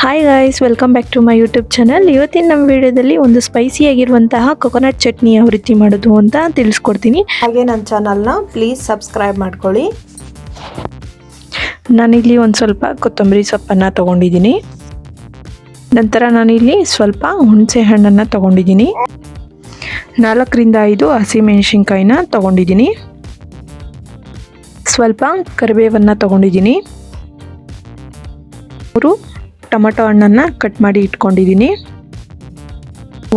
Hi guys welcome back to my YouTube channel ಇವತ್ತಿನ ನಮ್ಮ ವಿಡಿಯೋದಲ್ಲಿ ಒಂದು ಸ್ಪೈಸಿ ಆಗಿರುವಂತಹ ಕೊಕೊನಟ್ ಚಟ್ನಿ ಯಾವ ರೀತಿ ಮಾಡೋದು ಅಂತ ತಿಳಿಸ್ಕೊಡ್ತೀನಿ. ಹಾಗೆ ನನ್ನ ಚಾನಲ್ನ ಪ್ಲೀಸ್ ಸಬ್ಸ್ಕ್ರೈಬ್ ಮಾಡ್ಕೊಳ್ಳಿ. ನಾನಿಲ್ಲಿ ಒಂದು ಸ್ವಲ್ಪ ಕೊತ್ತಂಬರಿ ಸೊಪ್ಪನ್ನು ತೊಗೊಂಡಿದ್ದೀನಿ. ನಂತರ ನಾನಿಲ್ಲಿ ಸ್ವಲ್ಪ ಹುಣಸೆ ಹಣ್ಣನ್ನು ತೊಗೊಂಡಿದ್ದೀನಿ. ನಾಲ್ಕರಿಂದ ಐದು ಹಸಿಮೆಣಸಿನ್ಕಾಯಿನ ತೊಗೊಂಡಿದ್ದೀನಿ. ಸ್ವಲ್ಪ ಕರಿಬೇವನ್ನು ತೊಗೊಂಡಿದ್ದೀನಿ. ಮೂರು ಟೊಮಟೊ ಹಣ್ಣನ್ನು ಕಟ್ ಮಾಡಿ ಇಟ್ಕೊಂಡಿದ್ದೀನಿ.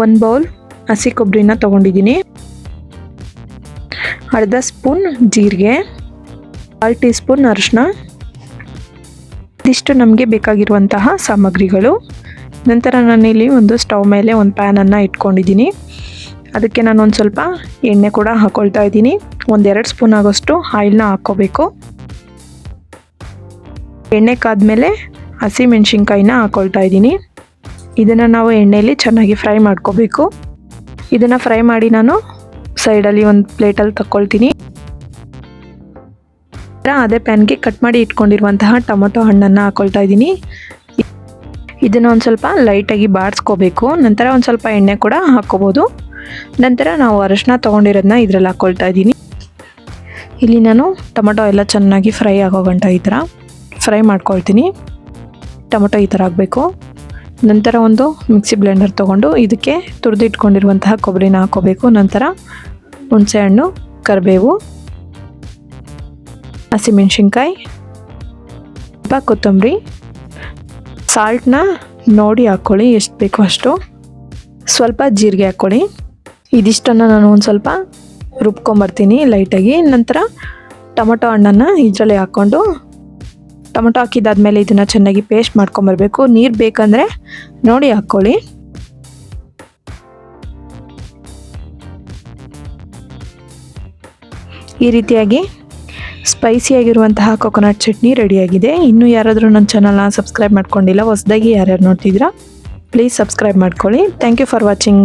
ಒಂದು ಬೌಲ್ ಹಸಿ ಕೊಬ್ಬರಿನ ತೊಗೊಂಡಿದ್ದೀನಿ. ಅರ್ಧ ಸ್ಪೂನ್ ಜೀರಿಗೆ, ಕಾಲು ಟೀ ಸ್ಪೂನ್ ಅರಿಶಿನ ಇದಿಷ್ಟು ನಮಗೆ ಬೇಕಾಗಿರುವಂತಹ ಸಾಮಗ್ರಿಗಳು. ನಂತರ ನಾನಿಲ್ಲಿ ಒಂದು ಸ್ಟವ್ ಮೇಲೆ ಒಂದು ಪ್ಯಾನನ್ನು ಇಟ್ಕೊಂಡಿದ್ದೀನಿ. ಅದಕ್ಕೆ ನಾನು ಒಂದು ಸ್ವಲ್ಪ ಎಣ್ಣೆ ಕೂಡ ಹಾಕ್ಕೊಳ್ತಾ ಇದ್ದೀನಿ. ಒಂದೆರಡು ಸ್ಪೂನ್ ಆಗೋಷ್ಟು ಆಯಿಲ್ನ ಹಾಕ್ಕೋಬೇಕು. ಎಣ್ಣೆ ಕಾದ್ಮೇಲೆ ಹಸಿ ಹಾಕ್ಕೊಳ್ತಾ ಇದ್ದೀನಿ. ಇದನ್ನು ನಾವು ಎಣ್ಣೆಯಲ್ಲಿ ಚೆನ್ನಾಗಿ ಫ್ರೈ ಮಾಡ್ಕೋಬೇಕು. ಇದನ್ನು ಫ್ರೈ ಮಾಡಿ ನಾನು ಸೈಡಲ್ಲಿ ಒಂದು ಪ್ಲೇಟಲ್ಲಿ ತಗೊಳ್ತೀನಿ ಅದೇ ಪ್ಯಾನ್ಗೆ ಕಟ್ ಮಾಡಿ ಇಟ್ಕೊಂಡಿರುವಂತಹ ಟೊಮೊಟೊ ಹಣ್ಣನ್ನು ಹಾಕ್ಕೊಳ್ತಾ ಇದ್ದೀನಿ. ಇದನ್ನು ಒಂದು ಸ್ವಲ್ಪ ಲೈಟಾಗಿ ಬಾಡಿಸ್ಕೋಬೇಕು ನಂತರ ಒಂದು ಸ್ವಲ್ಪ ಎಣ್ಣೆ ಕೂಡ ಹಾಕ್ಕೋಬೋದು. ನಂತರ ನಾವು ಅರಶಿನ ತೊಗೊಂಡಿರೋದನ್ನ ಇದರಲ್ಲಿ ಹಾಕ್ಕೊಳ್ತಾ ಇದ್ದೀನಿ. ಇಲ್ಲಿ ನಾನು ಟೊಮೊಟೊ ಎಲ್ಲ ಚೆನ್ನಾಗಿ ಫ್ರೈ ಆಗೋ ಗಂಟ ಈ ಥರ ಫ್ರೈ ಮಾಡ್ಕೊಳ್ತೀನಿ. ಟೊಮೊಟೊ ಈ ಥರ ಆಗಬೇಕು ನಂತರ ಒಂದು ಮಿಕ್ಸಿ ಬ್ಲೆಂಡರ್ ತೊಗೊಂಡು ಇದಕ್ಕೆ ತುರಿದಿಟ್ಕೊಂಡಿರುವಂತಹ ಕೊಬ್ಬರಿನ ಹಾಕೋಬೇಕು ನಂತರ ಹುಣಸೆಹಣ್ಣು ಕರಿಬೇವು, ಹಸಿಮೆಣ್ಸಿನ್ಕಾಯಿ, ಸ್ವಲ್ಪ ಕೊತ್ತಂಬರಿ ಸಾಲ್ಟ್ನ ನೋಡಿ ಹಾಕ್ಕೊಳ್ಳಿ ಎಷ್ಟು ಬೇಕೋ ಅಷ್ಟು. ಸ್ವಲ್ಪ ಜೀರಿಗೆ ಹಾಕ್ಕೊಳ್ಳಿ ಇದಿಷ್ಟನ್ನು ನಾನು ಒಂದು ಸ್ವಲ್ಪ ರುಬ್ಕೊಂಬರ್ತೀನಿ ಲೈಟಾಗಿ. ನಂತರ ಟೊಮೊಟೊ ಹಣ್ಣನ್ನು ಇದರಲ್ಲಿ ಹಾಕ್ಕೊಂಡು ಟೊಮೊಟೊ ಹಾಕಿದ್ದಾದ್ಮೇಲೆ ಇದನ್ನು ಚೆನ್ನಾಗಿ ಪೇಸ್ಟ್ ಮಾಡ್ಕೊಂಬರ್ಬೇಕು ನೀರು ಬೇಕಂದರೆ ನೋಡಿ ಹಾಕ್ಕೊಳ್ಳಿ ಈ ರೀತಿಯಾಗಿ ಸ್ಪೈಸಿಯಾಗಿರುವಂತಹ ಕೊಕೊನಟ್ ಚಟ್ನಿ ರೆಡಿಯಾಗಿದೆ ಇನ್ನೂ ಯಾರಾದರೂ ನನ್ನ ಚಾನಲ್ನ ಸಬ್ಸ್ಕ್ರೈಬ್ ಮಾಡ್ಕೊಂಡಿಲ್ಲ, ಹೊಸದಾಗಿ ಯಾರ್ಯಾರು ನೋಡ್ತಿದ್ದೀರಾ ಪ್ಲೀಸ್ ಸಬ್ಸ್ಕ್ರೈಬ್ ಮಾಡ್ಕೊಳ್ಳಿ. Thank you for watching